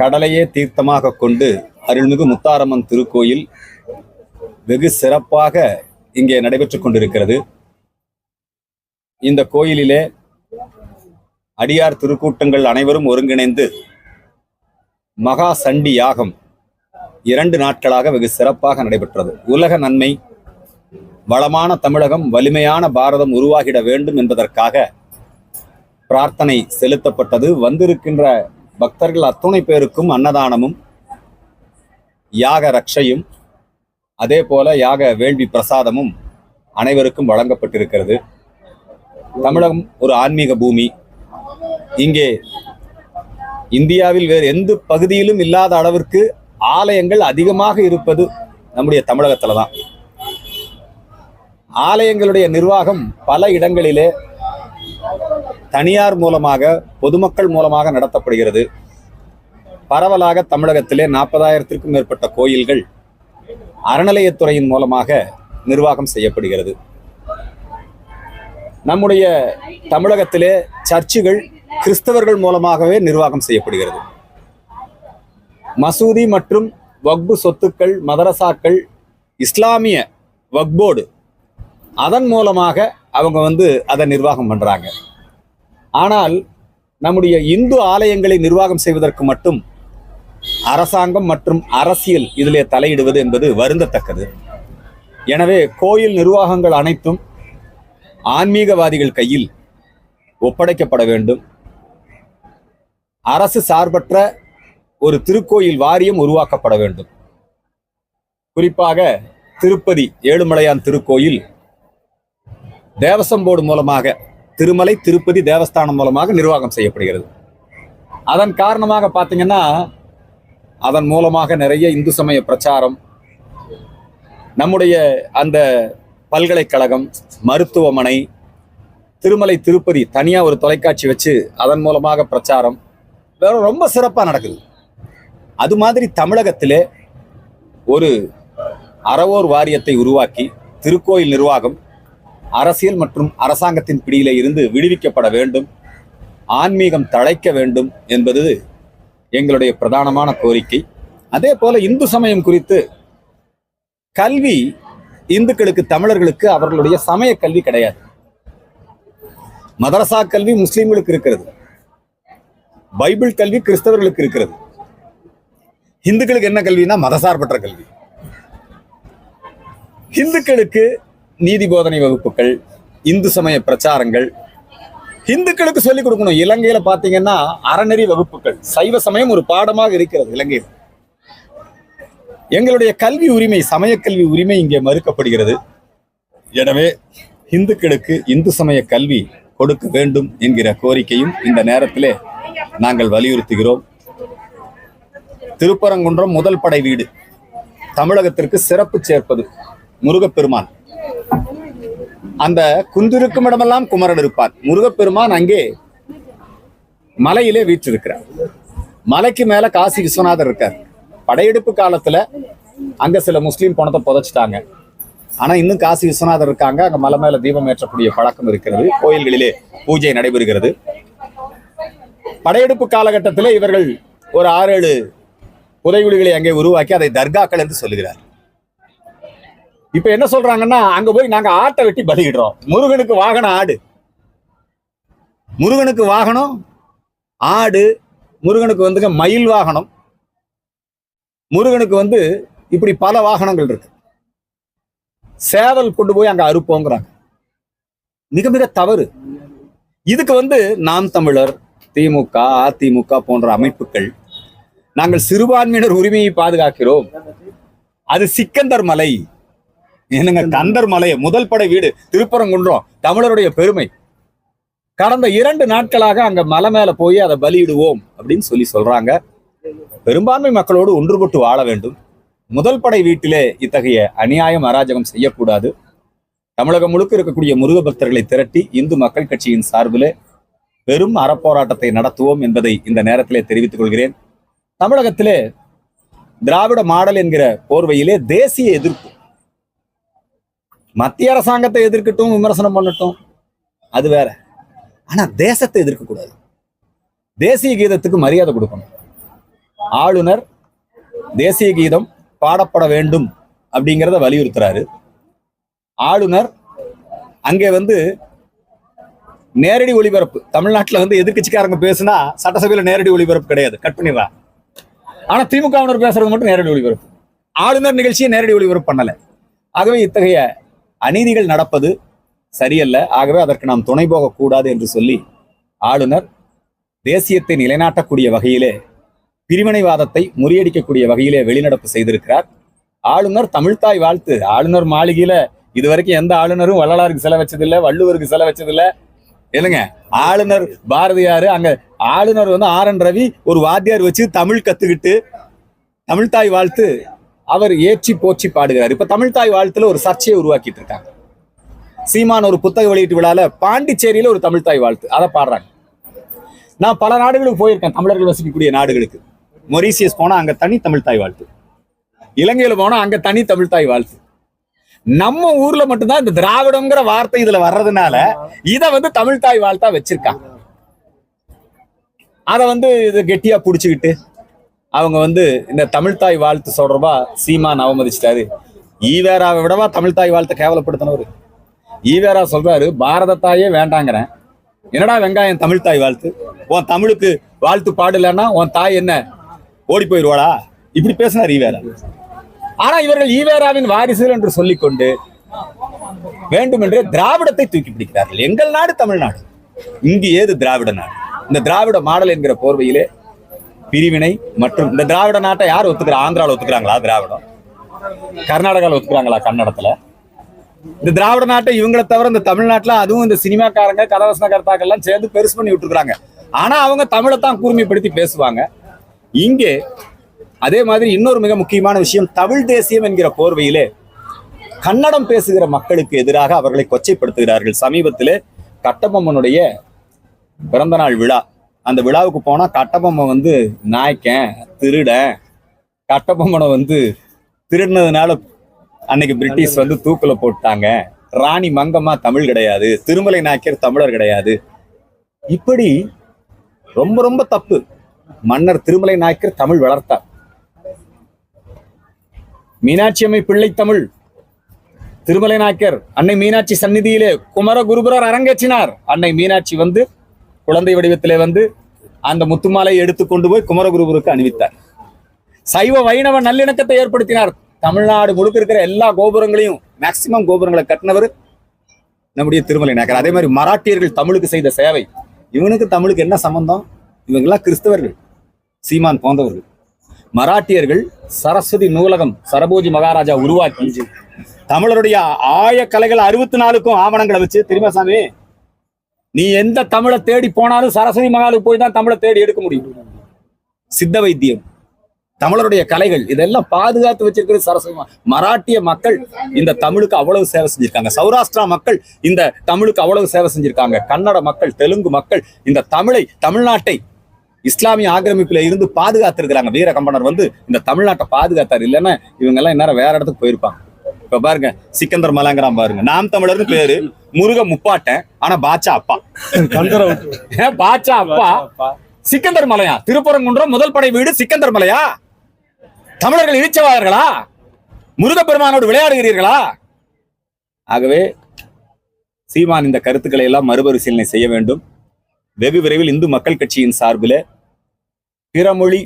கடலையே தீர்த்தமாக கொண்டு அருள்மிகு முத்தாரம்மன் திருக்கோயில் வெகு சிறப்பாக இங்கே நடைபெற்று கொண்டிருக்கிறது. இந்த கோயிலிலே அடியார் திருக்கூட்டங்கள் அனைவரும் ஒருங்கிணைந்து மகா சண்டி யாகம் இரண்டு நாட்களாக வெகு சிறப்பாக நடைபெற்றது. உலக நன்மை வளமான தமிழகம் வலிமையான பாரதம் உருவாகிட வேண்டும் என்பதற்காக பிரார்த்தனை செலுத்தப்பட்டது. வந்திருக்கின்ற பக்தர்கள் அத்துணை பேருக்கும் அன்னதானமும் யாக ரக்ஷையும் அதே போல யாக வேள்வி பிரசாதமும் அனைவருக்கும் வழங்கப்பட்டிருக்கிறது. தமிழகம் ஒரு ஆன்மீக பூமி. இங்கே இந்தியாவில் வேறு எந்த பகுதியிலும் இல்லாத அளவிற்கு ஆலயங்கள் அதிகமாக இருப்பது நம்முடைய தமிழகத்தில் தான். ஆலயங்களுடைய நிர்வாகம் பல இடங்களிலே தனியார் மூலமாக பொதுமக்கள் மூலமாக நடத்தப்படுகிறது. பரவலாக தமிழகத்திலே நாற்பதாயிரத்திற்கும் மேற்பட்ட கோயில்கள் அறநிலையத்துறையின் மூலமாக நிர்வாகம் செய்யப்படுகிறது. நம்முடைய தமிழகத்திலே சர்ச்சுகள் கிறிஸ்தவர்கள் மூலமாகவே நிர்வாகம் செய்யப்படுகிறது. மசூதி மற்றும் வக்பு சொத்துக்கள் மதரசாக்கள் இஸ்லாமிய வக்போர்டு அதன் மூலமாக அவங்க வந்து அதை நிர்வாகம் பண்ணுறாங்க ஆனால் நம்முடைய இந்து ஆலயங்களை நிர்வாகம் செய்வதற்கு மட்டும் அரசாங்கம் மற்றும் அரசியல் இதிலே தலையிடுவது என்பது வருந்தத்தக்கது. எனவே கோயில் நிர்வாகங்கள் அனைத்தும் ஆன்மீகவாதிகள் கையில் ஒப்படைக்கப்பட வேண்டும். அரசு சார்பற்ற ஒரு திருக்கோயில் வாரியம் உருவாக்கப்பட வேண்டும். குறிப்பாக திருப்பதி ஏழுமலையான் திருக்கோயில் தேவசம் போர்டு மூலமாக திருமலை திருப்பதி தேவஸ்தானம் மூலமாக நிர்வாகம் செய்யப்படுகிறது. அதன் காரணமாக பார்த்தீங்கன்னா அதன் மூலமாக நிறைய இந்து சமய பிரச்சாரம் நம்முடைய அந்த பல்கலைக்கழகம் மருத்துவமனை திருமலை திருப்பதி தனியாக ஒரு தொலைக்காட்சி வச்சு அதன் மூலமாக பிரச்சாரம் வேற ரொம்ப சிறப்பாக நடக்குது. அது மாதிரி தமிழகத்திலே ஒரு அறவோர் வாரியத்தை உருவாக்கி திருக்கோயில் நிர்வாகம் அரசியல் மற்றும் அரசாங்கத்தின் பிடியிலே இருந்து விடுவிக்கப்பட வேண்டும். ஆன்மீகம் தழைக்க வேண்டும் என்பது எங்களுடைய பிரதானமான கோரிக்கை. அதே போல இந்து சமயம் குறித்து கல்வி இந்துக்களுக்கு தமிழர்களுக்கு அவர்களுடைய சமய கல்வி கிடையாது. மதரசா கல்வி முஸ்லீம்களுக்கு இருக்கிறது. பைபிள் கல்வி கிறிஸ்தவர்களுக்கு இருக்கிறது. இந்துக்களுக்கு என்ன கல்வினா மதசார்பற்ற கல்வி. இந்துக்களுக்கு நீதி போதனை வகுப்புகள் இந்து சமய பிரச்சாரங்கள் இந்துக்களுக்கு சொல்லிக் கொடுக்கணும். இலங்கையில பாத்தீங்கன்னா அறநெறி வகுப்புகள். சைவ சமயம் ஒரு பாடமாக இருக்கிறது இலங்கையில். எங்களுடைய கல்வி உரிமை சமய கல்வி உரிமை இங்கே மறுக்கப்படுகிறது. எனவே இந்துக்களுக்கு இந்து சமய கல்வி கொடுக்க வேண்டும் என்கிற கோரிக்கையும் இந்த நேரத்திலே நாங்கள் வலியுறுத்துகிறோம். திருப்பரங்குன்றம் முதல் படை வீடு. தமிழகத்திற்கு சிறப்பு சேர்ப்பது முருகப்பெருமான். அந்த குந்திருக்கும் இடமெல்லாம் குமரன் இருப்பார். முருகப்பெருமான் அங்கே மலையிலே வீற்றிருக்கிறார். மலைக்கு மேல காசி விஸ்வநாதர் இருக்கார். படையெடுப்பு காலத்துல அங்க சில முஸ்லீம் பணத்தை புதைச்சிட்டாங்க. ஆனா இன்னும் காசி விஸ்வநாதர் இருக்காங்க. அங்க மலை மேல தீபம் ஏற்றக்கூடிய பழக்கம் இருக்கிறது. கோயில்களிலே பூஜை நடைபெறுகிறது. படையெடுப்பு காலகட்டத்திலே இவர்கள் ஒரு ஆறு ஏழு புதைகுழிகளை அங்கே உருவாக்கி அதை தர்காக்கள் என்று சொல்லுகிறார். இப்ப என்ன சொல்றாங்கன்னா அங்க போய் நாங்க ஆட்டை வெட்டி பலியிடுறோம். முருகனுக்கு வாகனம் ஆடு. முருகனுக்கு வாகனம் ஆடு. முருகனுக்கு வந்துங்க மயில் வாகனம். முருகனுக்கு வந்து இப்படி பல வாகனங்கள் இருக்கு. சேவல் கொண்டு போய் அங்க அறுப்போங்கிறாங்க. மிக மிக தவறு. இதுக்கு வந்து நாம் தமிழர் திமுக அதிமுக போன்ற அமைப்புகள் நாங்கள் சிறுபான்மையினர் உரிமையை பாதுகாக்கிறோம். அது சிக்கந்தர் மலை. என்னங்க கந்தர் மலை முதல் படை வீடு திருப்பரங்குன்றம் தமிழருடைய பெருமை. கடந்த இரண்டு நாட்களாக அங்க மலை மேல போய் அதை பலியிடுவோம் அப்படின்னு சொல்லி சொல்றாங்க. பெரும்பான்மை மக்களோடு ஒன்றுபட்டு வாழ வேண்டும். முதல் படை வீட்டிலே இத்தகைய அநியாயம் அராஜகம் செய்யக்கூடாது. தமிழகம் முழுக்க இருக்கக்கூடிய முருக பக்தர்களை திரட்டி இந்து மக்கள் கட்சியின் சார்பிலே பெரும் அறப்போராட்டத்தை நடத்துவோம் என்பதை இந்த நேரத்திலே தெரிவித்துக் கொள்கிறேன். தமிழகத்திலே திராவிட மாடல் என்கிற போர்வையிலே தேசிய எதிர்ப்பு. மத்திய அரசாங்கத்தை எதிர்க்கட்டும் விமர்சனம் பண்ணட்டும். அது வேற. ஆனா தேசத்தை எதிர்க்க கூடாது. தேசிய கீதத்துக்கு மரியாதை கொடுக்கணும். ஆளுநர் தேசிய கீதம் பாடப்பட வேண்டும் அப்படிங்கிறத வலியுறுத்துறாரு. ஆளுநர் அங்கே வந்து நேரடி ஒளிபரப்பு தமிழ்நாட்டுல வந்து எதிர்கட்சிக்காரங்க பேசுனா சட்டசபையில் நேரடி ஒளிபரப்பு கிடையாது. கட் பண்ணிடுறா. ஆனா திமுகவினர் பேசுறது மட்டும் நேரடி ஒளிபரப்பு. ஆளுநர் நிகழ்ச்சியை நேரடி ஒளிபரப்பு பண்ணலை. ஆகவே இத்தகைய அநீதிகள் நடப்பது சரியல்ல. ஆகவே அதற்கு நாம் துணை போகக்கூடாது என்று சொல்லி ஆளுநர் தேசியத்தை நிலைநாட்டக்கூடிய வகையிலே பிரிவினைவாதத்தை முறியடிக்கக்கூடிய வகையிலே வெளிநடப்பு செய்திருக்கிறார். ஆளுநர் தமிழ்தாய் வாழ்த்து. ஆளுநர் மாளிகையில இதுவரைக்கும் எந்த ஆளுநரும் வள்ளலாருக்கு செல வச்சதில்லை வள்ளுவருக்கு செல வச்சதில்லை. இல்லைங்க ஆளுநர் பாரதியாரு அங்க ஆளுநர் வந்து ஆர் என் ரவி ஒரு வாத்தியார் வச்சு தமிழ் கத்துக்கிட்டு தமிழ்தாய் வாழ்த்து. அவர் ஏற்றி போற்றி பாடுகிறார். இப்ப தமிழ்தாய் வாழ்த்துல ஒரு சர்ச்சையை உருவாக்கிட்டு இருக்காங்க. சீமான் ஒரு புத்தக வெளியீட்டு விழால பாண்டிச்சேரியில ஒரு தமிழ்தாய் வாழ்த்து. அதை பாடுறாங்க. நான் பல நாடுகளுக்கு போயிருக்கேன். தமிழர்கள் வசிக்கக்கூடிய நாடுகளுக்கு. மொரீசியஸ் போனா அங்க தனி தமிழ்தாய் வாழ்த்து. இலங்கையில போனா அங்க தனி தமிழ்தாய் வாழ்த்து. நம்ம ஊர்ல மட்டும்தான் இந்த திராவிடங்கிற வார்த்தை இதுல வர்றதுனால இத வந்து தமிழ்தாய் வாழ்த்தா வச்சிருக்காங்க. அத வந்து இது கெட்டியா புடிச்சுக்கிட்டு அவங்க வந்து இந்த தமிழ்தாய் வாழ்த்து சொல்றப்பா சீமான் அவமதிச்சிட்டாரு. ஈவேராவை விடவா தமிழ்தாய் வாழ்த்தை கேவலப்படுத்தினவர். ஈவேரா சொல்றாரு பாரத தாயே வேண்டாங்கிறேன். என்னடா வெங்காயம் தமிழ்தாய் வாழ்த்து? உன் தமிழுக்கு வாழ்த்து பாடலன்னா உன் தாய் என்ன? ஓடி போயிடுவாளா இப்படி பேசினார் ஈவேரா. ஆனா இவர்கள் ஈவேராவின் வாரிசுகள் என்று சொல்லிக்கொண்டு வேண்டுமென்றே திராவிடத்தை தூக்கி பிடிக்கிறார்கள். எங்கள் நாடு தமிழ்நாடு. இங்கு ஏது திராவிட நாடு? இந்த திராவிட மாடல் என்கிற போர்வையிலே பிரிவினை மற்றும் இந்த திராவிட நாட்டை யார் ஒத்துக்கிறா ஆந்திராவில் ஒத்துக்கிறாங்களா? திராவிடம். கர்நாடகாவில் ஒத்துக்கிறாங்களா? கன்னடத்தில். இந்த திராவிட நாட்டை இவங்களை தவிர இந்த தமிழ்நாட்டில் அதுவும் இந்த சினிமாக்காரங்க கதவசன கர்த்தாக்கள்லாம் சேர்ந்து பெருசு பண்ணி விட்டுருக்காங்க ஆனால் அவங்க தமிழை தான் கூர்மைப்படுத்தி பேசுவாங்க. இங்கே அதே மாதிரி இன்னொரு மிக முக்கியமான விஷயம் தமிழ் தேசியம் என்கிற போர்வையிலே கன்னடம் பேசுகிற மக்களுக்கு எதிராக அவர்களை கொச்சைப்படுத்துகிறார்கள். சமீபத்திலே கட்டபொம்மனுடைய பிறந்தநாள் விழா. அந்த விழாவுக்கு போனா கட்டபொம்மன் வந்து நாய்க்கன் திருடன். கட்டபொம்மனை வந்து திருடினதுனால அன்னைக்கு பிரிட்டிஷ் வந்து தூக்குல போட்டாங்க. ராணி மங்கம்மா தமிழ் கிடையாது. திருமலை நாயக்கர் தமிழர் கிடையாது. இப்படி ரொம்ப ரொம்ப தப்பு. மன்னர் திருமலை நாயக்கர் தமிழ் வளர்த்தார். மீனாட்சி அம்மை பிள்ளை தமிழ். திருமலை நாயக்கர் அன்னை மீனாட்சி சந்நிதியிலே குமர குருபுரர் அரங்கேற்றினார். அன்னை மீனாட்சி வந்து குழந்தை வடிவத்திலே வந்து அந்த முத்துமாலை எடுத்து கொண்டு போய் குமரகுருபுருக்கு அணிவித்தார். சைவ வைணவ நல்லிணக்கத்தை ஏற்படுத்தினார். தமிழ்நாடு முழுக்க இருக்கிற எல்லா கோபுரங்களையும் மேக்சிமம் கோபுரங்களை கட்டினவர் நம்முடைய திருமலை நாயக்கர் அதே மாதிரி மராட்டியர்கள் தமிழுக்கு செய்த சேவை இவனுக்கு தமிழுக்கு என்ன சம்பந்தம்? இவங்கெல்லாம் கிறிஸ்தவர்கள் சீமான் போன்றவர்கள். மராட்டியர்கள் சரஸ்வதி நூலகம் சரபோஜி மகாராஜா உருவாக்கி தமிழருடைய ஆய கலைகள் அறுபத்தி நாலுக்கும் ஆவணங்களை வச்சு தெரியுமா சாமி? நீ எந்த தமிழை தேடி போனாலும் சரஸ்வதி மகாலுக்கு போய் தான் தமிழை தேடி எடுக்க முடியும். சித்த வைத்தியம் தமிழருடைய கலைகள் இதெல்லாம் பாதுகாத்து வச்சிருக்கிறது சரஸ்வதி மராட்டிய மக்கள் இந்த தமிழுக்கு அவ்வளவு சேவை செஞ்சிருக்காங்க. சௌராஷ்டிரா மக்கள் இந்த தமிழுக்கு அவ்வளவு சேவை செஞ்சிருக்காங்க. கன்னட மக்கள் தெலுங்கு மக்கள் இந்த தமிழை தமிழ்நாட்டை இஸ்லாமிய ஆக்கிரமிப்புல இருந்து பாதுகாத்திருக்கிறாங்க. வீரகம்பனர் வந்து இந்த தமிழ்நாட்டை பாதுகாத்தார். இல்லைன்னா இவங்க எல்லாம் இந்நேரம் வேற இடத்துக்கு போயிருப்பாங்க. இப்ப பாருங்க சிக்கந்தர் மலாங்கிறான் பாருங்க. நாம் தமிழர்னு பேரு. முருக முப்பாட்டன் ஆனா பாச்சா அப்பா. பாச்சா அப்பா. சிக்கந்தர் மலையா? திருப்பரங்குன்றம் முதல் படை வீடு சிக்கந்தர் மலையா? தமிழர்கள் இழிச்சவார்களா முருகப்பெருமானோடு விளையாடுகிறீர்களா? ஆகவே சீமான் இந்த கருத்துக்களை எல்லாம் மறுபரிசீலனை செய்ய வேண்டும். வெகு விரைவில் இந்து மக்கள் கட்சியின் சார்பில் பிறமொழி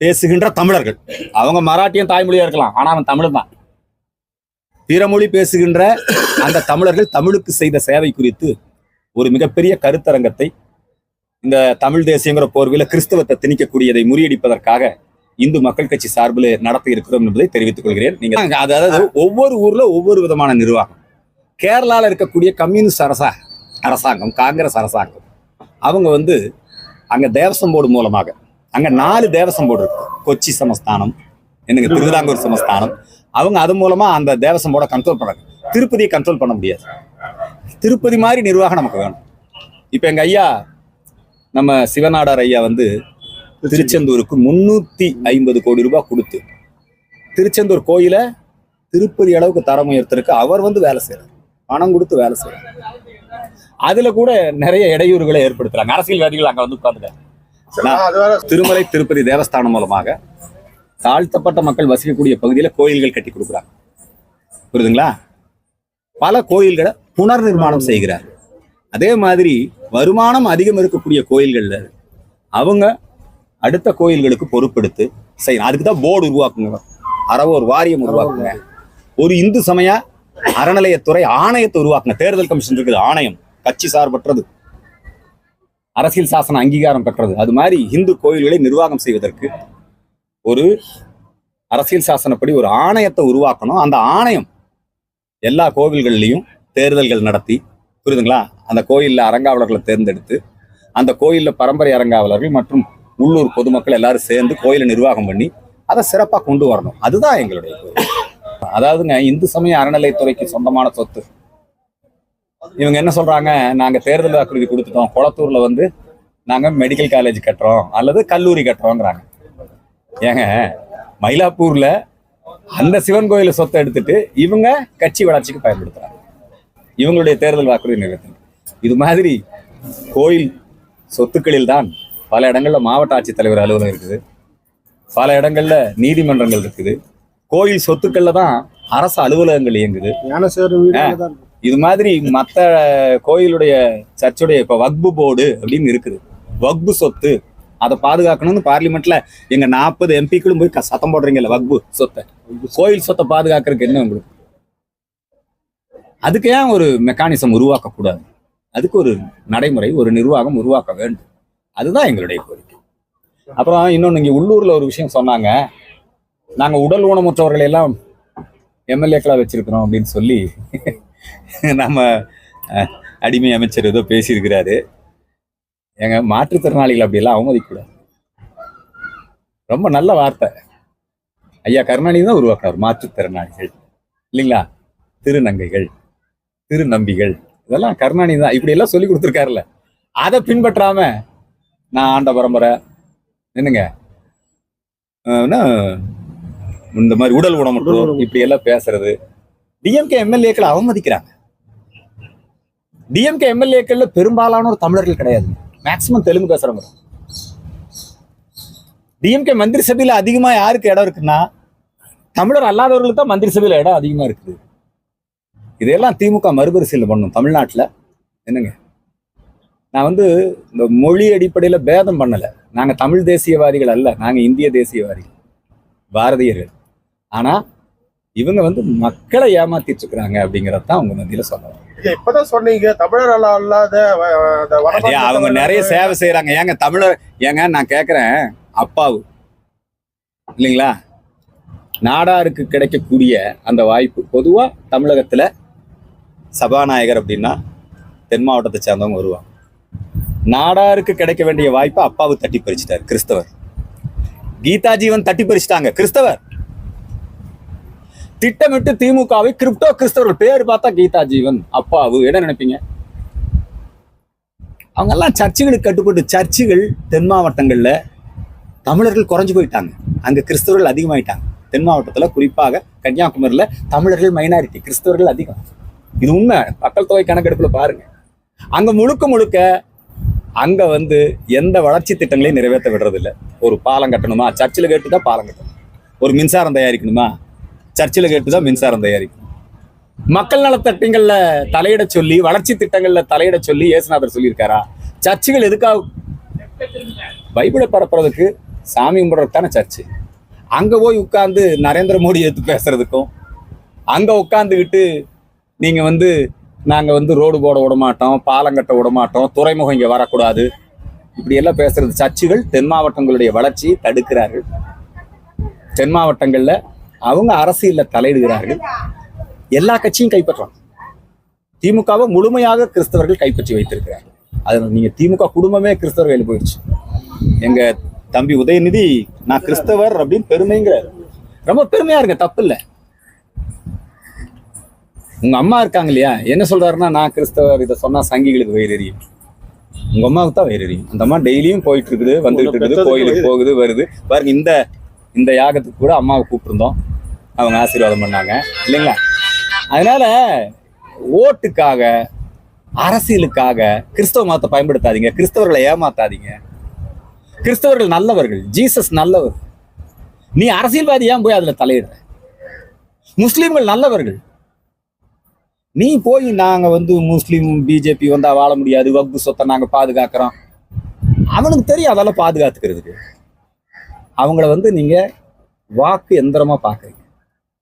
பேசுகின்ற தமிழர்கள். அவங்க மராட்டியம் தாய்மொழியா இருக்கலாம் ஆனா அவன் தமிழ் தான். பிறமொழி பேசுகின்ற அந்த தமிழர்கள் தமிழுக்கு செய்த சேவை குறித்து ஒரு மிகப்பெரிய கருத்தரங்கத்தை இந்த தமிழ் தேசியங்கிற போர்வையில் கிறிஸ்தவத்தை திணிக்கக்கூடியதை முறியடிப்பதற்காக இந்து மக்கள் கட்சி சார்பில் நடத்தி இருக்கிறோம் என்பதை தெரிவித்துக் கொள்கிறேன். நீங்க அதாவது ஒவ்வொரு ஊர்ல ஒவ்வொரு விதமான நிர்வாகம். கேரளால இருக்கக்கூடிய கம்யூனிஸ்ட் அரசா அரசாங்கம் காங்கிரஸ் அரசாங்கம். அவங்க வந்து அங்க தேவசம் போர்டு மூலமாக அங்க நாலு தேவசம் போர்டு இருக்கு. கொச்சி சமஸ்தானம் என்னங்க திருவிதாங்கூர் சமஸ்தானம் அவங்க அது மூலமா அந்த தேவசம் போர்டை கண்ட்ரோல் பண்றாங்க. திருப்பதியை கண்ட்ரோல் பண்ண முடியாது. திருப்பதி மாதிரி நிர்வாகம் நமக்கு வேணும். இப்ப எங்க ஐயா நம்ம சிவநாடார் ஐயா வந்து திருச்செந்தூருக்கு முன்னூத்தி ஐம்பது கோடி ரூபாய் கொடுத்து திருச்செந்தூர் கோயிலை திருப்பதி அளவுக்கு தரம் உயர்த்திருக்கு அவர் வந்து வேலை செய்யறாரு பணம் கொடுத்து வேலை செய்யறாரு அதுல கூட நிறைய இடையூறுகளை ஏற்படுத்துறாங்க. அரசியல்வாதிகள் அங்க வந்து வேற திருமலை திருப்பதி தேவஸ்தானம் மூலமாக தாழ்த்தப்பட்ட மக்கள் வசிக்கக்கூடிய பகுதியில கோயில்கள் கட்டி கொடுக்குறாங்க. புரியுதுங்களா? பல கோயில்களை புனர் நிர்மாணம் செய்கிறார். அதே மாதிரி வருமானம் அதிகம் இருக்கக்கூடிய கோயில்கள்ல அவங்க அடுத்த கோயில்களுக்கு பொறுப்பெடுத்து செய்யணும். அதுக்கு தான் போர்டு உருவாக்குங்க. அறவோர் வாரியம் உருவாக்குங்க. ஒரு இந்து சமய அறநிலையத்துறை ஆணையத்தை உருவாக்குங்க. தேர்தல் கமிஷன் இருக்குது ஆணையம். கட்சி சார்பற்றது. அரசியல் சாசன அங்கீகாரம் பெற்றது. அது மாதிரி இந்து கோயில்களை நிர்வாகம் செய்வதற்கு ஒரு அரசியல் சாசனப்படி ஒரு ஆணையத்தை உருவாக்கணும். அந்த ஆணையம் எல்லா கோவில்கள்லையும் தேர்தல்கள் நடத்தி புரியுதுங்களா? அந்த கோயிலில் அரங்காவலர்களை தேர்ந்தெடுத்து அந்த கோயிலில் பரம்பரை அரங்காவலர்கள் மற்றும் உள்ளூர் பொதுமக்கள் எல்லாரும் சேர்ந்து கோயிலை நிர்வாகம் பண்ணி அதை சிறப்பாக கொண்டு வரணும். அதுதான் எங்களுடைய அதாவதுங்க இந்து சமய அறநிலையத்துறைக்கு சொந்தமான சொத்து. இவங்க என்ன சொல்றாங்க? நாங்க தேர்தல் வாக்குறுதி கொடுத்துட்டோம். குளத்தூர்ல வந்து நாங்க மெடிக்கல் காலேஜ் கட்டுறோம். அல்லது கல்லூரி கட்டுறோங்கிறாங்க. ஏங்க மயிலாப்பூர்ல அந்த சிவன் கோயில சொத்தை எடுத்துட்டு இவங்க கட்சி வளர்ச்சிக்கு பயன்படுத்துறாங்க. இவங்களுடைய தேர்தல் வாக்குறுதி நிறைவேற்று இது மாதிரி கோயில் சொத்துக்களில் தான் பல இடங்கள்ல மாவட்ட ஆட்சித்தலைவர் அலுவலகம் இருக்குது. பல இடங்கள்ல நீதிமன்றங்கள் இருக்குது. கோயில் சொத்துக்கள்ல தான் அரசு அலுவலகங்கள் இயங்குது. இது மாதிரி மத்த கோயிலுடைய சர்ச்சுடைய இப்ப வக்பு போர்டு அப்படின்னு இருக்குது. வக்பு சொத்து அதை பாதுகாக்கணும்னு பார்லிமெண்ட்ல எங்க நாற்பது எம்பிக்களும் போய் சத்தம் போடுறீங்கல்ல வக்பு சொத்தை. கோயில் சொத்தை பாதுகாக்கிறதுக்கு என்ன உங்களுக்கு? அதுக்கு ஏன் ஒரு மெக்கானிசம் உருவாக்கக்கூடாது? அதுக்கு ஒரு நடைமுறை ஒரு நிர்வாகம் உருவாக்க வேண்டும். அதுதான் எங்களுடைய கோரிக்கை. அப்புறம் இன்னொன்னு இங்க உள்ளூர்ல ஒரு விஷயம் சொன்னாங்க. நாங்க உடல் ஊனமுற்றவர்களை எல்லாம் எம்எல்ஏக்களாக வச்சிருக்கிறோம் அப்படின்னு சொல்லி நம்ம அஹ், அடிமை அமைச்சர் ஏதோ பேசியிருக்கிறாரு. எங்க மாற்றுத்திறனாளிகள் அப்படியெல்லாம் அவமதிக்கக்கூடாது. ரொம்ப நல்ல வார்த்தை. ஐயா கருணாநிதி தான் உருவாக்குறார் மாற்றுத்திறனாளிகள். இல்லைங்களா? திருநங்கைகள் திருநம்பிகள். இதெல்லாம் கருணாநிதி தான். இப்படி எல்லாம் சொல்லி கொடுத்துருக்காருல்ல. அதை பின்பற்றாம நான் ஆண்ட பரம்பரை என்னங்க? இந்த மாதிரி உடல் ஊனமுற்றோர் ஊனம். இப்படி எல்லாம் பேசுறது. டிஎம்கே எம்எல்ஏக்களை அவமதிக்கிறாங்க. டிஎம்கே எம்எல்ஏக்கள்ல பெரும்பாலானோர் தமிழர்கள் கிடையாது. மேக்சிமம் தெலுங்கு பேசுறவங்க டிஎம்கே மந்திரி சபையில அதிகமா யாருக்கு இடம் இருக்குன்னா தமிழர் அல்லாதவர்களுக்கு தான் மந்திரி சபையில இடம் அதிகமா இருக்குது. இதையெல்லாம் திமுக மறுபரிசீலனை பண்ணும் தமிழ்நாட்டுல. என்னங்க? நான் வந்து இந்த மொழி அடிப்படையில பேதம் பண்ணல. நாங்க தமிழ் தேசியவாதிகள் அல்ல. நாங்க இந்திய தேசியவாதிகள். பாரதியர்கள் ஆனா இவங்க வந்து மக்களை ஏமாத்திட்டு இருக்கிறாங்க அப்படிங்கறத தான் உங்க மத்தியில சொல்லலாம் இப்பதான் சொன்னீங்க தமிழர் அல்ல அல்லாத அவங்க நிறைய சேவை செய்யறாங்க ஏங்க தமிழர் ஏங்க நான் கேக்குறேன் அப்பாவு இல்லைங்களா? நாடாருக்கு கிடைக்கக்கூடிய அந்த வாய்ப்பு பொதுவா தமிழகத்துல சபாநாயகர் அப்படின்னா தென் மாவட்டத்தை சேர்ந்தவங்க வருவாங்க. நாடாருக்கு கிடைக்க வேண்டிய வாய்ப்பை அப்பாவு தட்டி பறிச்சிட்டார் கிறிஸ்தவர். கீதா ஜீவன் தட்டி பறிச்சிட்டாங்க கிறிஸ்தவர். திட்டமிட்டு திமுகவை கிரிப்டோ கிறிஸ்தவர்கள் பேர் பார்த்தா கீதா ஜீவன் அப்பாவு. என்ன நினைப்பீங்க? அவங்க எல்லாம் சர்ச்சுகளுக்கு கட்டுப்பட்டு சர்ச்சுகள் தென் மாவட்டங்கள்ல தமிழர்கள் குறைஞ்சு போயிட்டாங்க. அங்க கிறிஸ்தவர்கள் அதிகமாயிட்டாங்க. தென் மாவட்டத்துல குறிப்பாக கன்னியாகுமரியில தமிழர்கள் மைனாரிட்டி கிறிஸ்தவர்கள் அதிகம். இது உண்மை. மக்கள் தொகை கணக்கெடுப்பில் பாருங்க. அங்க முழுக்க முழுக்க அங்க வந்து எந்த வளர்ச்சி திட்டங்களையும் நிறைவேற்ற விடுறதில்ல. ஒரு பாலம் கட்டணுமா? சர்ச்சில் கேட்டுதான் பாலம் கட்டணும். ஒரு மின்சாரம் தயாரிக்கணுமா? சர்ச்சில் கேட்டு தான் மின்சாரம் தயாரிக்கும். மக்கள் நலத்திட்டங்கள்ல தலையிட சொல்லி வளர்ச்சி திட்டங்கள்ல தலையிட சொல்லி இயேசுநாதர் சொல்லியிருக்காரா? சர்ச்சுகள் எதுக்காக? பைபிளை பரப்புறதுக்கு சாமி கும்பிட்றதுக்கான தானே சர்ச்சு. அங்கே போய் உட்காந்து நரேந்திர மோடி எடுத்து பேசுறதுக்கும் அங்கே உட்காந்துக்கிட்டு நீங்கள் வந்து நாங்கள் வந்து ரோடு போட விட மாட்டோம் பாலம் கட்ட விட மாட்டோம் துறைமுகம் இங்கே வரக்கூடாது. இப்படியெல்லாம் பேசுறது சர்ச்சுகள் தென் மாவட்டங்களுடைய வளர்ச்சியை தடுக்கிறார்கள். தென் மாவட்டங்களில் அவங்க அரசியல்ல தலையிடுகிறார்கள். எல்லா கட்சியும் கைப்பற்றலாம் திமுகவை முழுமையாக கிறிஸ்தவர்கள் கைப்பற்றி வைத்திருக்கிறார்கள் அது நீங்க திமுக குடும்பமே கிறிஸ்தவர் கையில் போயிடுச்சு. எங்க தம்பி உதயநிதி நான் கிறிஸ்தவர் அப்படின்னு பெருமைங்கிறார். ரொம்ப பெருமையா இருங்க தப்பு இல்ல. உங்க அம்மா இருக்காங்க இல்லையா? என்ன சொல்றாருன்னா நான் கிறிஸ்தவர் இதை சொன்னா சங்கிகளுக்கு வயிறு எரியும். உங்க அம்மாவுக்கு தான் வயிறு எரியும். அந்த அம்மா டெய்லியும் போயிட்டு இருக்குது வந்துகிட்டு இருக்குது கோயிலுக்கு. போகுது வருது. பாருங்க இந்த இந்த யாகத்துக்கு கூட அம்மாவை கூப்பிட்டுருந்தோம். அவங்க ஆசீர்வாதம் பண்ணாங்க. இல்லைங்களா? அதனால ஓட்டுக்காக அரசியலுக்காக கிறிஸ்தவ மதத்தை பயன்படுத்தாதீங்க. கிறிஸ்தவர்களை ஏமாத்தாதீங்க. கிறிஸ்தவர்கள் நல்லவர்கள். ஜீசஸ் நல்லவர். நீ அரசியல்வாதி ஏன் போய் அதுல தலையிடுற? முஸ்லீம்கள் நல்லவர்கள். நீ போய் நாங்க வந்து முஸ்லீம் பிஜேபி வந்தால் வாழ முடியாது. வகுப்பு சொத்தை நாங்கள் பாதுகாக்கிறோம். அவனுக்கு தெரியும் அதெல்லாம் பாதுகாத்துக்கிறதுக்கு. அவங்கள வந்து நீங்க வாக்கு எந்திரமா பாக்குறீங்க.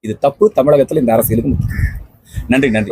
இது தப்பு தமிழகத்துல இந்த அரசியலுக்கு நன்றி. நன்றி.